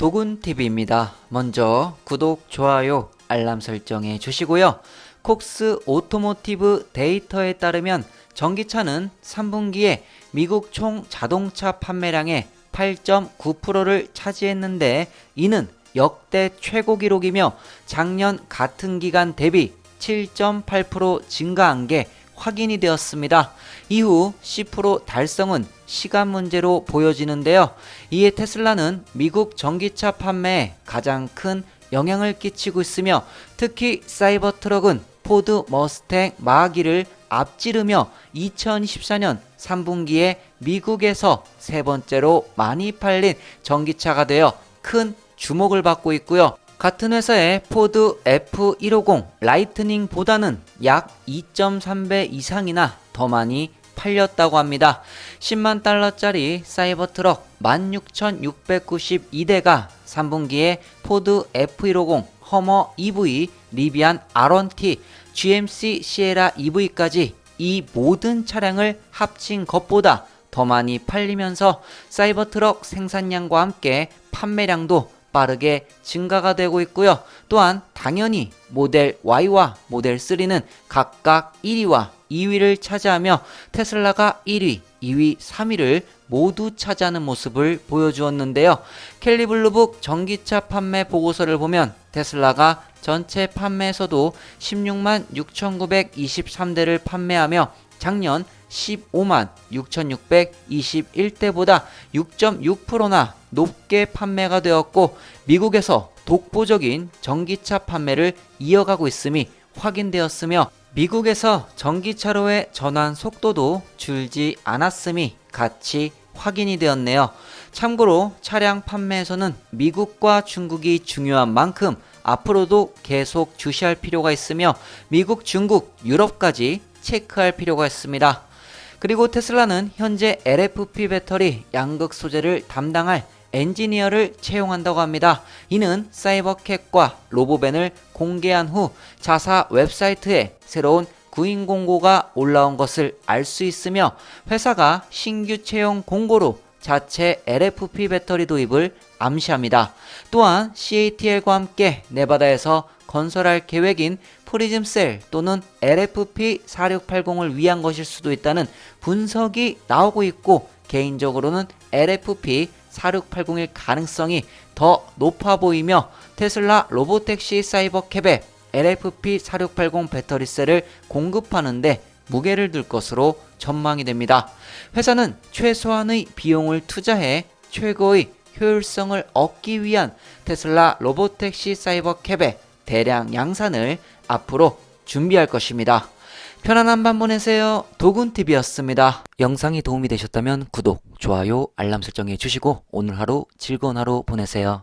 도군TV입니다. 먼저 구독, 좋아요, 알람 설정해 주시고요. 콕스 오토모티브 데이터에 따르면 전기차는 3분기에 미국 총 자동차 판매량의 8.9%를 차지했는데 이는 역대 최고 기록이며 작년 같은 기간 대비 7.8% 증가한 게 확인이 되었습니다. 이후 10% 달성은 시간 문제로 보여지는데요. 이에 테슬라는 미국 전기차 판매에 가장 큰 영향을 끼치고 있으며 특히 사이버 트럭은 포드 머스탱 마기를 앞지르며 2014년 3분기에 미국에서 세 번째로 많이 팔린 전기차가 되어 큰 주목을 받고 있고요. 같은 회사의 포드 F150 라이트닝보다는 약 2.3배 이상이나 더 많이 팔렸다고 합니다. 10만 달러짜리 사이버 트럭 16,692대가 3분기에 포드 F150, 허머 EV, 리비안 R1T, GMC 시에라 EV까지 이 모든 차량을 합친 것보다 더 많이 팔리면서 사이버 트럭 생산량과 함께 판매량도 빠르게 증가가 되고 있고요. 또한 당연히 모델 Y와 모델 3는 각각 1위와 2위를 차지하며 테슬라가 1위, 2위, 3위를 모두 차지하는 모습을 보여주었는데요. 캘리블루북 전기차 판매 보고서를 보면 테슬라가 전체 판매에서도 16만 6,923대를 판매하며 작년 15만 6,621대보다 6.6%나 높게 판매가 되었고 미국에서 독보적인 전기차 판매를 이어가고 있음이 확인되었으며 미국에서 전기차로의 전환 속도도 줄지 않았음이 같이 확인이 되었네요. 참고로 차량 판매에서는 미국과 중국이 중요한 만큼 앞으로도 계속 주시할 필요가 있으며 미국, 중국, 유럽까지 체크할 필요가 있습니다. 그리고 테슬라는 현재 LFP 배터리 양극 소재를 담당할 엔지니어를 채용한다고 합니다. 이는 사이버캣과 로보벤을 공개한 후 자사 웹사이트에 새로운 구인 공고가 올라온 것을 알 수 있으며 회사가 신규 채용 공고로 자체 LFP 배터리 도입을 암시합니다. 또한 CATL과 함께 네바다에서 건설할 계획인 프리즘 셀 또는 LFP 4680을 위한 것일 수도 있다는 분석이 나오고 있고 개인적으로는 LFP 4680일 가능성이 더 높아 보이며 테슬라 로보택시 사이버캡에 LFP 4680 배터리셀을 공급하는데 무게를 둘 것으로 전망이 됩니다. 회사는 최소한의 비용을 투자해 최고의 효율성을 얻기 위한 테슬라 로보택시 사이버캡의 대량 양산을 앞으로 준비할 것입니다. 편안한 밤 보내세요. 도군TV였습니다. 영상이 도움이 되셨다면 구독, 좋아요, 알람 설정해 주시고 오늘 하루 즐거운 하루 보내세요.